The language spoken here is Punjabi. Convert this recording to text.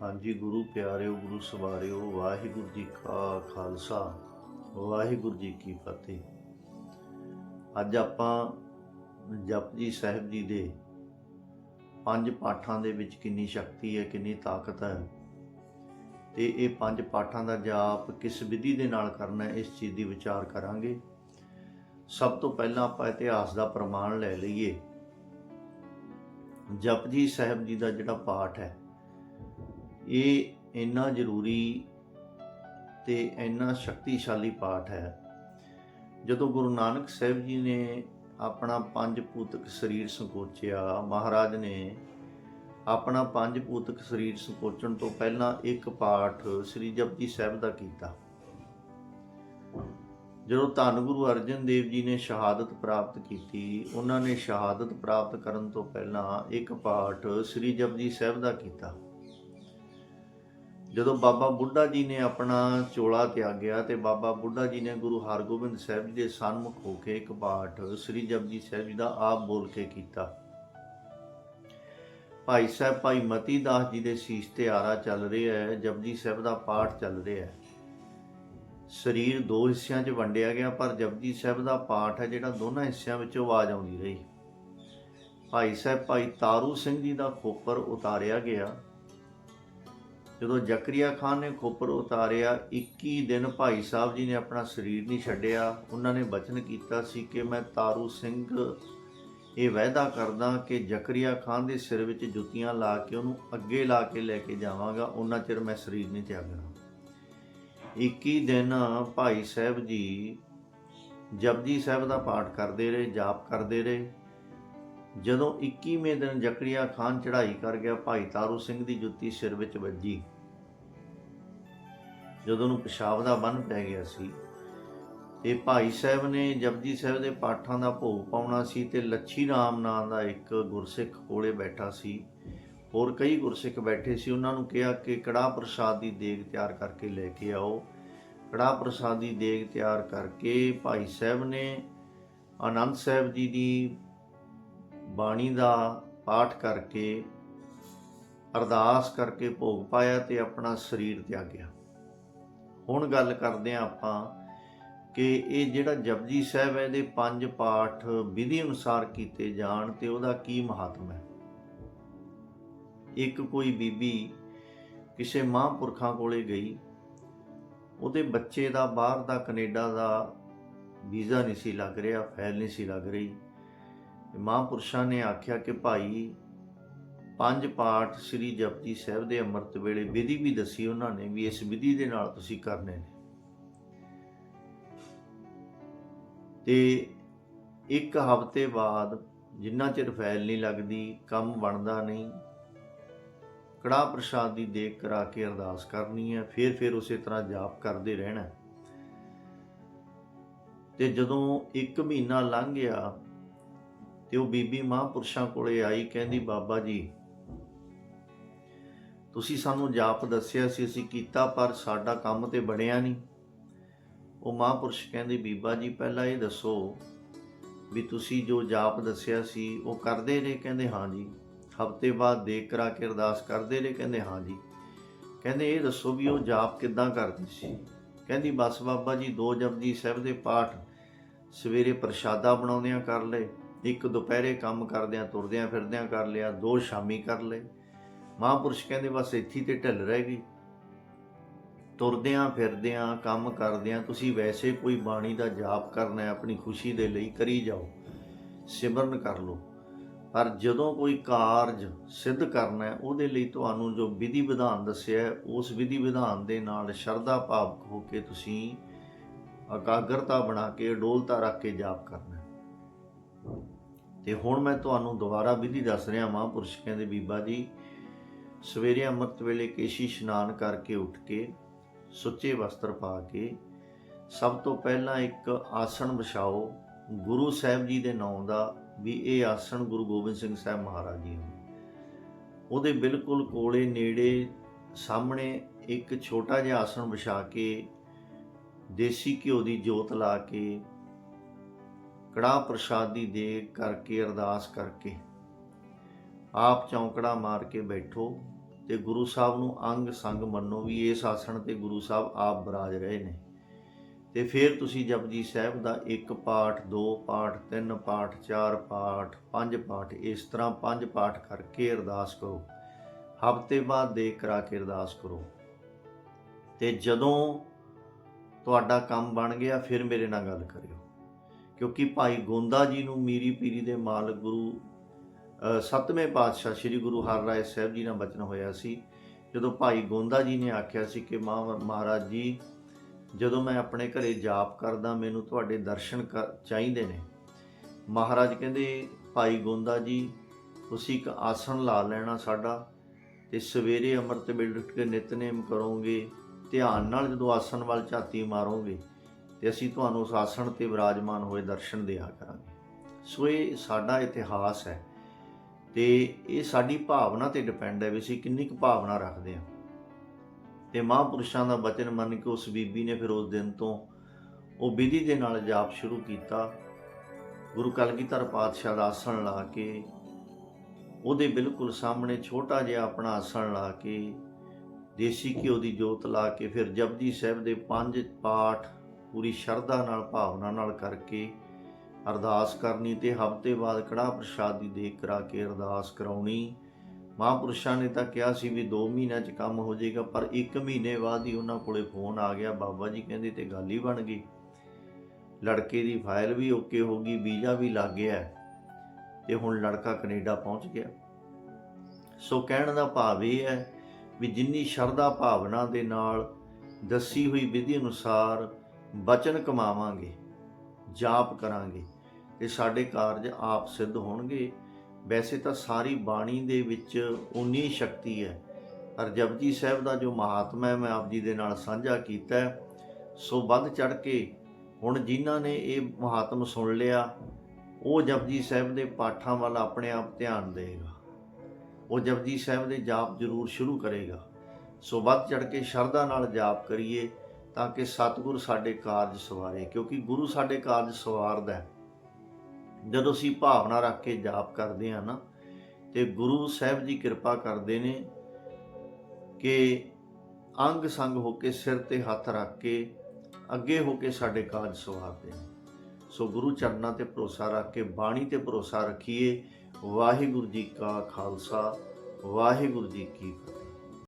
ਹਾਂਜੀ ਗੁਰੂ ਪਿਆਰਿਓ, ਗੁਰੂ ਸਵਾਰਿਓ, ਵਾਹਿਗੁਰੂ ਜੀ ਕਾ ਖਾਲਸਾ, ਵਾਹਿਗੁਰੂ ਜੀ ਕੀ ਫਤਿਹ। ਅੱਜ ਆਪਾਂ ਜਪਜੀ ਸਾਹਿਬ ਜੀ ਦੇ ਪੰਜ ਪਾਠਾਂ ਦੇ ਵਿੱਚ ਕਿੰਨੀ ਸ਼ਕਤੀ ਹੈ, ਕਿੰਨੀ ਤਾਕਤ ਹੈ ਤੇ ਇਹ ਪੰਜ ਪਾਠਾਂ ਦਾ ਜਾਪ ਕਿਸ ਵਿਧੀ ਦੇ ਨਾਲ ਕਰਨਾ ਹੈ, ਇਸ ਚੀਜ਼ ਦੀ ਵਿਚਾਰ ਕਰਾਂਗੇ। ਸਭ ਤੋਂ ਪਹਿਲਾਂ ਆਪਾਂ ਇਤਿਹਾਸ ਦਾ ਪ੍ਰਮਾਣ ਲੈ ਲਈਏ। ਜਪਜੀ ਸਾਹਿਬ ਜੀ ਦਾ ਜਿਹੜਾ ਪਾਠ ਹੈ ਇਹ ਇੰਨਾ ਜ਼ਰੂਰੀ ਤੇ ਇੰਨਾ ਸ਼ਕਤੀਸ਼ਾਲੀ ਪਾਠ ਹੈ। ਜਦੋਂ ਗੁਰੂ ਨਾਨਕ ਸਾਹਿਬ ਜੀ ਨੇ ਆਪਣਾ ਪੰਜ ਪੂਤਕ ਸਰੀਰ ਸੰਕੋਚਿਆ, ਮਹਾਰਾਜ ਨੇ ਆਪਣਾ ਪੰਜ ਪੂਤਕ ਸਰੀਰ ਸੰਕੋਚਣ ਤੋਂ ਪਹਿਲਾਂ ਇੱਕ ਪਾਠ ਸ੍ਰੀ ਜਪਜੀ ਸਾਹਿਬ ਦਾ ਕੀਤਾ। ਜਦੋਂ ਧੰਨ ਗੁਰੂ ਅਰਜਨ ਦੇਵ ਜੀ ਨੇ ਸ਼ਹਾਦਤ ਪ੍ਰਾਪਤ ਕੀਤੀ, ਉਹਨਾਂ ਨੇ ਸ਼ਹਾਦਤ ਪ੍ਰਾਪਤ ਕਰਨ ਤੋਂ ਪਹਿਲਾਂ ਇੱਕ ਪਾਠ ਸ੍ਰੀ ਜਪਜੀ ਸਾਹਿਬ ਦਾ ਕੀਤਾ। ਜਦੋਂ ਬਾਬਾ ਬੁੱਢਾ ਜੀ ਨੇ ਆਪਣਾ ਚੋਲਾ ਤਿਆਗਿਆ ਤੇ ਬਾਬਾ ਬੁੱਢਾ ਜੀ ਨੇ ਗੁਰੂ ਹਰਗੋਬਿੰਦ ਸਾਹਿਬ ਜੀ ਦੇ ਸਨਮੁਖ ਹੋ ਕੇ ਇੱਕ ਪਾਠ ਸ੍ਰੀ ਜਪਜੀ ਸਾਹਿਬ ਜੀ ਦਾ ਆਪ ਬੋਲ ਕੇ ਕੀਤਾ। ਭਾਈ ਸਾਹਿਬ, ਭਾਈ ਮਤੀ ਦਾਸ ਜੀ ਦੇ ਸੀਸ ਤੇ ਆਰਾ ਚੱਲ ਰਿਹਾ ਹੈ, ਜਪਜੀ ਸਾਹਿਬ ਦਾ ਪਾਠ ਚੱਲ ਰਿਹਾ ਹੈ। ਸਰੀਰ ਦੋ ਹਿੱਸਿਆਂ 'ਚ ਵੰਡਿਆ ਗਿਆ, ਪਰ ਜਪਜੀ ਸਾਹਿਬ ਦਾ ਪਾਠ ਹੈ ਜਿਹੜਾ ਦੋਨਾਂ ਹਿੱਸਿਆਂ ਵਿੱਚੋਂ ਆਵਾਜ਼ ਆਉਂਦੀ ਰਹੀ। ਭਾਈ ਸਾਹਿਬ, ਭਾਈ ਤਾਰੂ ਸਿੰਘ ਜੀ ਦਾ ਖੋਪਰ ਉਤਾਰਿਆ ਗਿਆ। ਜਦੋਂ ਜ਼ਕਰੀਆ ਖਾਨ ਨੇ ਖੋਪਰ ਉਤਾਰਿਆ 21 ਦਿਨ ਭਾਈ ਸਾਹਿਬ ਜੀ ਨੇ ਆਪਣਾ ਸਰੀਰ ਨਹੀਂ ਛੱਡਿਆ। ਉਹਨਾਂ ਨੇ ਬਚਨ ਕੀਤਾ ਸੀ ਕਿ ਮੈਂ ਤਾਰੂ ਸਿੰਘ, ਇਹ ਵਾਅਦਾ ਕਰਦਾ ਕਿ ਜ਼ਕਰੀਆ ਖਾਨ ਦੇ ਸਿਰ ਵਿੱਚ ਜੁੱਤੀਆਂ ਲਾ ਕੇ ਉਹਨੂੰ ਅੱਗੇ ਲਾ ਕੇ ਲੈ ਕੇ ਜਾਵਾਂਗਾ, ਉਹਨਾਂ ਚਿਰ ਮੈਂ ਸਰੀਰ ਨਹੀਂ ਤਿਆਗਣਾ। 21 ਦਿਨ ਭਾਈ ਸਾਹਿਬ ਜੀ ਜਪਜੀ ਸਾਹਿਬ ਦਾ ਪਾਠ ਕਰਦੇ ਰਹੇ, ਜਾਪ ਕਰਦੇ ਰਹੇ। ਜਦੋਂ 21ਵੇਂ ਦਿਨ ਜ਼ਕਰੀਆ ਖਾਨ ਚੜ੍ਹਾਈ ਕਰ ਗਿਆ, ਭਾਈ ਤਾਰੂ ਸਿੰਘ ਦੀ ਜੁੱਤੀ ਸਿਰ ਵਿੱਚ ਵੱਜੀ। ਜਦੋਂ ਨੂੰ ਪਿਸ਼ਾਬ ਦਾ ਬੰਨ ਪੈ ਗਿਆ ਸੀ, ਤੇ ਭਾਈ ਸਾਹਿਬ ਨੇ ਜਪਜੀ ਸਾਹਿਬ ਦੇ ਪਾਠਾਂ ਦਾ ਭੋਗ ਪਾਉਣਾ ਸੀ ਤੇ ਲੱਛੀ ਰਾਮ ਨਾਂ ਦਾ ਇੱਕ ਗੁਰਸਿੱਖ ਕੋਲੇ ਬੈਠਾ ਸੀ। ਹੋਰ ਕਈ ਗੁਰਸਿੱਖ ਬੈਠੇ ਸੀ। ਉਹਨਾਂ ਨੂੰ ਕਿਹਾ ਕਿ ਕੜਾ ਪ੍ਰਸਾਦ ਦੀ ਦੇਗ ਤਿਆਰ ਕਰਕੇ ਲੈ ਕੇ ਆਓ। ਕੜਾ ਪ੍ਰਸਾਦ ਦੀ ਦੇਗ ਤਿਆਰ ਕਰਕੇ ਭਾਈ ਸਾਹਿਬ ਨੇ ਆਨੰਦ ਸਾਹਿਬ ਜੀ ਦੀ ਬਾਣੀ ਦਾ ਪਾਠ ਕਰਕੇ, ਅਰਦਾਸ ਕਰਕੇ ਭੋਗ ਪਾਇਆ ਤੇ ਆਪਣਾ ਸਰੀਰ ਤਿਆਗਿਆ। ਹੁਣ ਗੱਲ ਕਰਦੇ ਹਾਂ ਆਪਾਂ ਕਿ ਇਹ ਜਿਹੜਾ ਜਪਜੀ ਸਾਹਿਬ ਹੈ, ਇਹਦੇ ਪੰਜ ਪਾਠ ਵਿਧੀ ਅਨੁਸਾਰ ਕੀਤੇ ਜਾਣ ਤੇ ਉਹਦਾ ਕੀ ਮਹੱਤਵ ਹੈ। ਇੱਕ ਕੋਈ ਬੀਬੀ ਕਿਸੇ ਮਹਾਂਪੁਰਖਾਂ ਕੋਲੇ ਗਈ, ਉਹਦੇ ਬੱਚੇ ਦਾ, ਬਾਹਰ ਦਾ, ਕੈਨੇਡਾ ਦਾ ਵੀਜ਼ਾ ਨਹੀਂ ਸੀ ਲੱਗ ਰਿਹਾ, ਫਾਈਲ ਨਹੀਂ ਸੀ ਲੱਗ ਰਹੀ। ਮਹਾਂਪੁਰਸ਼ਾਂ ਨੇ ਆਖਿਆ ਕਿ ਭਾਈ, ਪੰਜ ਪਾਠ ਸ੍ਰੀ ਜਪਜੀ ਸਾਹਿਬ ਦੇ ਅੰਮ੍ਰਿਤ ਵੇਲੇ ਵਿਧੀ ਵੀ ਦੱਸੀ ਉਹਨਾਂ ਨੇ ਵੀ ਇਸ ਵਿਧੀ ਦੇ ਨਾਲ ਤੁਸੀਂ ਕਰਨੇ ਨੇ। ਤੇ ਇੱਕ ਹਫ਼ਤੇ ਬਾਅਦ ਜਿੰਨਾ ਚਿਰ ਫੈਲ ਨਹੀਂ ਲੱਗਦੀ, ਕੰਮ ਬਣਦਾ ਨਹੀਂ ਕੜਾ ਪ੍ਰਸ਼ਾਦ ਦੀ ਦੇਖ ਕਰਾ ਕੇ ਅਰਦਾਸ ਕਰਨੀ ਹੈ, ਫਿਰ ਫਿਰ ਉਸੇ ਤਰ੍ਹਾਂ ਜਾਪ ਕਰਦੇ ਰਹਿਣਾ ਤੇ ਜਦੋਂ 1 ਮਹੀਨਾ ਲੰਘ ਗਿਆ ਤੇ ਉਹ ਬੀਬੀ ਮਹਾਂਪੁਰਸ਼ਾਂ ਕੋਲੇ ਆਈ, ਕਹਿੰਦੀ, ਬਾਬਾ ਜੀ, ਤੁਸੀਂ ਸਾਨੂੰ ਜਾਪ ਦੱਸਿਆ ਸੀ, ਅਸੀਂ ਕੀਤਾ, ਪਰ ਸਾਡਾ ਕੰਮ ਤੇ ਬਣਿਆ ਨਹੀਂ। ਉਹ ਮਹਾਂਪੁਰਸ਼ ਕਹਿੰਦੇ, ਬੀਬਾ ਜੀ, ਪਹਿਲਾਂ ਇਹ ਦੱਸੋ ਵੀ ਤੁਸੀਂ ਜੋ ਜਾਪ ਦੱਸਿਆ ਸੀ, ਉਹ ਕਰਦੇ ਰਹੇ? ਕਹਿੰਦੇ, ਹਾਂ ਜੀ। ਹਫ਼ਤੇ ਬਾਅਦ ਦੇਖ ਕਰਾ ਕੇ ਅਰਦਾਸ ਕਰਦੇ ਰਹੇ, ਕਹਿੰਦੇ, ਹਾਂ ਜੀ। ਕਹਿੰਦੇ, ਇਹ ਦੱਸੋ ਵੀ ਉਹ ਜਾਪ ਕਿੱਦਾਂ ਕਰਦੇ ਸੀ? ਕਹਿੰਦੀ, ਬਸ ਬਾਬਾ ਜੀ, ਦੋ ਜਪਜੀ ਸਾਹਿਬ ਦੇ ਪਾਠ ਸਵੇਰੇ ਪ੍ਰਸ਼ਾਦਾ ਬਣਾਉਂਦਿਆਂ ਕਰ ਲਏ। ਇੱਕ ਦੁਪਹਿਰੇ ਕੰਮ ਕਰਦਿਆਂ, ਤੁਰਦਿਆਂ ਫਿਰਦਿਆਂ ਕਰ ਲਿਆ, ਦੋ ਸ਼ਾਮੀ ਕਰ ਲਏ। ਮਹਾਂਪੁਰਸ਼ ਕਹਿੰਦੇ ਬਸ ਇੱਥੇ ਤੇ ਢਿੱਲ ਰਹਿ ਗਈ। ਤੁਰਦਿਆਂ ਫਿਰਦਿਆਂ, ਕੰਮ ਕਰਦਿਆਂ ਤੁਸੀਂ ਵੈਸੇ ਕੋਈ ਬਾਣੀ ਦਾ ਜਾਪ ਕਰਨਾ ਹੈ, ਆਪਣੀ ਖੁਸ਼ੀ ਦੇ ਲਈ ਕਰੀ ਜਾਓ, ਸਿਮਰਨ ਕਰ ਲਓ। ਪਰ ਜਦੋਂ ਕੋਈ ਕਾਰਜ ਸਿੱਧ ਕਰਨਾ ਹੈ, ਉਹਦੇ ਲਈ ਤੁਹਾਨੂੰ ਜੋ ਵਿਧੀ ਵਿਧਾਨ ਦੱਸਿਆ ਹੈ, ਉਸ ਵਿਧੀ ਵਿਧਾਨ ਦੇ ਨਾਲ ਸ਼ਰਧਾ ਭਾਵਕ ਹੋ ਕੇ ਤੁਸੀਂ ਇਕਾਗਰਤਾ ਬਣਾ ਕੇ, ਅਡੋਲਤਾ ਰੱਖ ਕੇ ਜਾਪ ਕਰਨਾ ਹੈ। ਤੇ ਹੁਣ ਮੈਂ ਤੁਹਾਨੂੰ ਦੁਬਾਰਾ ਵਿਧੀ ਦੱਸ ਰਿਹਾ ਮਹਾਂਪੁਰਸ਼ ਕਹਿੰਦੇ ਬੀਬਾ ਜੀ। ਸਵੇਰੇ ਅੰਮ੍ਰਿਤ ਵੇਲੇ ਕੇਸ਼ੀ ਇਸ਼ਨਾਨ ਕਰਕੇ ਉੱਠ ਕੇ, ਸੁੱਚੇ ਵਸਤਰ ਪਾ ਕੇ, ਸਭ ਤੋਂ ਪਹਿਲਾਂ ਇੱਕ ਆਸਣ ਵਿਛਾਓ। ਗੁਰੂ ਸਾਹਿਬ ਜੀ ਦੇ ਨਾਮ ਦਾ ਵੀ ਇਹ ਆਸਣ ਗੁਰੂ ਗੋਬਿੰਦ ਸਿੰਘ ਸਾਹਿਬ ਮਹਾਰਾਜ ਜੀ ਨੂੰ ਉਹਦੇ ਬਿਲਕੁਲ ਕੋਲੇ ਨੇੜੇ ਸਾਹਮਣੇ ਇੱਕ ਛੋਟਾ ਜਿਹਾ ਆਸਣ ਵਿਛਾ ਕੇ, ਦੇਸੀ ਘਿਓ ਦੀ ਜੋਤ ਲਾ ਕੇ ਕੜਾਹ ਪ੍ਰਸ਼ਾਦੀ ਦੇ ਕਰਕੇ, ਅਰਦਾਸ ਕਰਕੇ ਆਪ ਚੌਂਕੜਾ ਮਾਰ ਕੇ ਬੈਠੋ ਤੇ ਗੁਰੂ ਸਾਹਿਬ ਨੂੰ ਅੰਗ ਸੰਗ ਮੰਨੋ ਵੀ ਇਸ ਆਸਣ ਤੇ ਗੁਰੂ ਸਾਹਿਬ ਆਪ ਬਰਾਜ ਰਹੇ ਨੇ। ਤੇ ਫਿਰ ਤੁਸੀਂ ਜਪਜੀ ਸਾਹਿਬ ਦਾ ਇੱਕ ਪਾਠ, ਦੋ ਪਾਠ, ਤਿੰਨ ਪਾਠ, ਚਾਰ ਪਾਠ, ਪੰਜ ਪਾਠ, ਇਸ ਤਰ੍ਹਾਂ ਪੰਜ ਪਾਠ ਕਰਕੇ ਅਰਦਾਸ ਕਰੋ। ਹਫ਼ਤੇ ਬਾਅਦ ਦੇਖ ਕਰਾ ਕੇ ਅਰਦਾਸ ਕਰੋ। ਤੇ ਜਦੋਂ ਤੁਹਾਡਾ ਕੰਮ ਬਣ ਗਿਆ, ਫਿਰ ਮੇਰੇ ਨਾਲ ਗੱਲ ਕਰਿਓ। ਕਿਉਂਕਿ ਭਾਈ ਗੋਂਦਾ ਜੀ ਨੂੰ ਮੀਰੀ ਪੀਰੀ ਦੇ ਮਾਲਕ ਗੁਰੂ ਅ, ਸੱਤਵੇਂ ਪਾਤਸ਼ਾਹ ਸ੍ਰੀ ਗੁਰੂ ਹਰਰਾਏ ਸਾਹਿਬ ਜੀ ਨਾਲ ਬਚਨ ਹੋਇਆ ਸੀ। ਜਦੋਂ ਭਾਈ ਗੋਂਦਾ ਜੀ ਨੇ ਆਖਿਆ ਸੀ ਕਿ ਮਹਾਂ ਮਹਾਰਾਜ ਜੀ ਜਦੋਂ ਮੈਂ ਆਪਣੇ ਘਰੇ ਜਾਪ ਕਰਦਾ ਮੈਨੂੰ ਤੁਹਾਡੇ ਦਰਸ਼ਨ ਕਰ- ਚਾਹੀਦੇ ਨੇ। ਮਹਾਰਾਜ ਕਹਿੰਦੇ ਭਾਈ ਗੋਂਦਾ ਜੀ ਤੁਸੀਂ ਇੱਕ ਆਸਣ ਲਾ ਲੈਣਾ ਸਾਡਾ ਤੇ ਸਵੇਰੇ ਅੰਮ੍ਰਿਤ ਵੇਲੇ ਉੱਠ ਕੇ ਨਿਤਨੇਮ ਕਰੋਗੇ ਧਿਆਨ ਨਾਲ ਜਦੋਂ ਆਸਣ ਵੱਲ ਝਾਤੀ ਮਾਰੋਗੇ ਤੇ ਅਸੀਂ ਤੁਹਾਨੂੰ ਉਸ ਆਸਣ ਤੇ ਵਿਰਾਜਮਾਨ ਹੋਏ ਦਰਸ਼ਨ ਦਿਆ ਕਰਾਂਗੇ। ਸੋ ਇਹ ਸਾਡਾ ਇਤਿਹਾਸ ਹੈ ਤੇ ਇਹ ਸਾਡੀ ਭਾਵਨਾ ਤੇ ਡਿਪੈਂਡ ਹੈ ਵੀ ਅਸੀਂ ਕਿੰਨੀ ਕੁ ਭਾਵਨਾ ਰੱਖਦੇ ਹਾਂ। ਤੇ ਮਹਾਂਪੁਰਸ਼ਾਂ ਦਾ ਬਚਨ ਮੰਨ ਕੇ ਉਸ ਬੀਬੀ ਨੇ ਫਿਰ ਉਸ ਦਿਨ ਤੋਂ ਉਹ ਵਿਧੀ ਦੇ ਨਾਲ ਜਾਪ ਸ਼ੁਰੂ ਕੀਤਾ। ਗੁਰੂ ਕਲਗੀਧਰ ਪਾਤਸ਼ਾਹ ਦਾ ਆਸਣ ਲਾ ਕੇ ਉਹਦੇ ਬਿਲਕੁਲ ਸਾਹਮਣੇ ਛੋਟਾ ਜਿਹਾ ਆਪਣਾ ਆਸਣ ਲਾ ਕੇ ਦੇਸੀ ਘਿਓ ਦੀ ਜੋਤ ਲਾ ਕੇ ਫਿਰ ਜਪਜੀ ਸਾਹਿਬ ਦੇ ਪੰਜ ਪਾਠ ਪੂਰੀ ਸ਼ਰਧਾ ਨਾਲ, ਭਾਵਨਾ ਨਾਲ ਕਰਕੇ ਅਰਦਾਸ ਕਰਨੀ ਤੇ ਹਫ਼ਤੇ ਬਾਅਦ ਕੜਾਹ ਪ੍ਰਸ਼ਾਦ ਦੀ ਦੇਖ ਕਰਾ ਕੇ ਅਰਦਾਸ ਕਰਾਉਣੀ। ਮਹਾਂਪੁਰਸ਼ਾਂ ਨੇ ਤਾਂ ਕਿਹਾ ਸੀ ਵੀ 2 ਮਹੀਨਿਆਂ 'ਚ ਕੰਮ ਹੋ ਜਾਏਗਾ, ਪਰ 1 ਮਹੀਨੇ ਬਾਅਦ ਹੀ ਉਹਨਾਂ ਕੋਲੇ ਫੋਨ ਆ ਗਿਆ। ਬਾਬਾ ਜੀ ਕਹਿੰਦੇ ਤੇ ਗੱਲ ਹੀ ਬਣ ਗਈ। ਲੜਕੇ ਦੀ ਫਾਈਲ ਵੀ ਓਕੇ ਹੋ ਗਈ, ਵੀਜ਼ਾ ਵੀ ਲੱਗ ਗਿਆ ਹੈ ਤੇ ਹੁਣ ਲੜਕਾ ਕੈਨੇਡਾ ਪਹੁੰਚ ਗਿਆ। ਸੋ ਕਹਿਣ ਦਾ ਭਾਵ ਇਹ ਹੈ ਵੀ ਜਿੰਨੀ ਸ਼ਰਧਾ ਭਾਵਨਾ ਦੇ ਨਾਲ ਦੱਸੀ ਹੋਈ ਵਿਧੀ ਅਨੁਸਾਰ ਬਚਨ ਕਮਾਵਾਂਗੇ, ਜਾਪ ਕਰਾਂਗੇ, ਤੇ ਸਾਡੇ ਕਾਰਜ ਆਪ ਸਿੱਧ ਹੋਣਗੇ। ਵੈਸੇ ਤਾਂ ਸਾਰੀ ਬਾਣੀ ਦੇ ਵਿੱਚ ਉਨੀ ਸ਼ਕਤੀ ਹੈ। ਪਰ ਜਪਜੀ ਸਾਹਿਬ ਦਾ ਜੋ ਮਹਾਤਮਾ ਹੈ, ਮੈਂ ਆਪ ਜੀ ਦੇ ਨਾਲ ਸਾਂਝਾ ਕੀਤਾ ਸੋ ਵੱਧ ਚੜ ਕੇ ਹੁਣ ਜਿਨ੍ਹਾਂ ਨੇ ਇਹ ਮਹਾਤਮ ਸੁਣ ਲਿਆ, ਉਹ ਜਪਜੀ ਸਾਹਿਬ ਦੇ ਪਾਠਾਂ ਵੱਲ ਆਪਣੇ ਆਪ ਧਿਆਨ ਦੇਗਾ ਉਹ ਜਪਜੀ ਸਾਹਿਬ ਦੇ ਜਾਪ ਜ਼ਰੂਰ ਸ਼ੁਰੂ ਕਰੇਗਾ। ਸੋ ਵੱਧ ਚੜ ਕੇ ਸ਼ਰਧਾ ਨਾਲ ਜਾਪ ਕਰੀਏ। ਤਾਂ ਕਿ ਸਤਿਗੁਰ ਸਾਡੇ ਕਾਰਜ ਸਵਾਰੇ, ਕਿਉਂਕਿ ਗੁਰੂ ਸਾਡੇ ਕਾਰਜ ਸਵਾਰਦਾ ਹੈ। ਜਦੋਂ ਅਸੀਂ ਭਾਵਨਾ ਰੱਖ ਕੇ ਜਾਪ ਕਰਦੇ ਹਾਂ ਨਾ, ਤੇ ਗੁਰੂ ਸਾਹਿਬ ਜੀ ਕਿਰਪਾ ਕਰਦੇ ਨੇ ਕਿ ਅੰਗ ਸੰਗ ਹੋ ਕੇ, ਸਿਰ ਤੇ ਹੱਥ ਰੱਖ ਕੇ ਅੱਗੇ ਹੋ ਕੇ ਸਾਡੇ ਕਾਰਜ ਸਵਾਰਦੇ ਨੇ। ਸੋ ਗੁਰੂ ਚਰਨਾਂ ਤੇ ਭਰੋਸਾ ਰੱਖ ਕੇ, ਬਾਣੀ ਤੇ ਭਰੋਸਾ ਰੱਖੀਏ। ਵਾਹਿਗੁਰੂ ਜੀ ਕਾ ਖਾਲਸਾ, ਵਾਹਿਗੁਰੂ ਜੀ ਕੀ ਫਤਿਹ।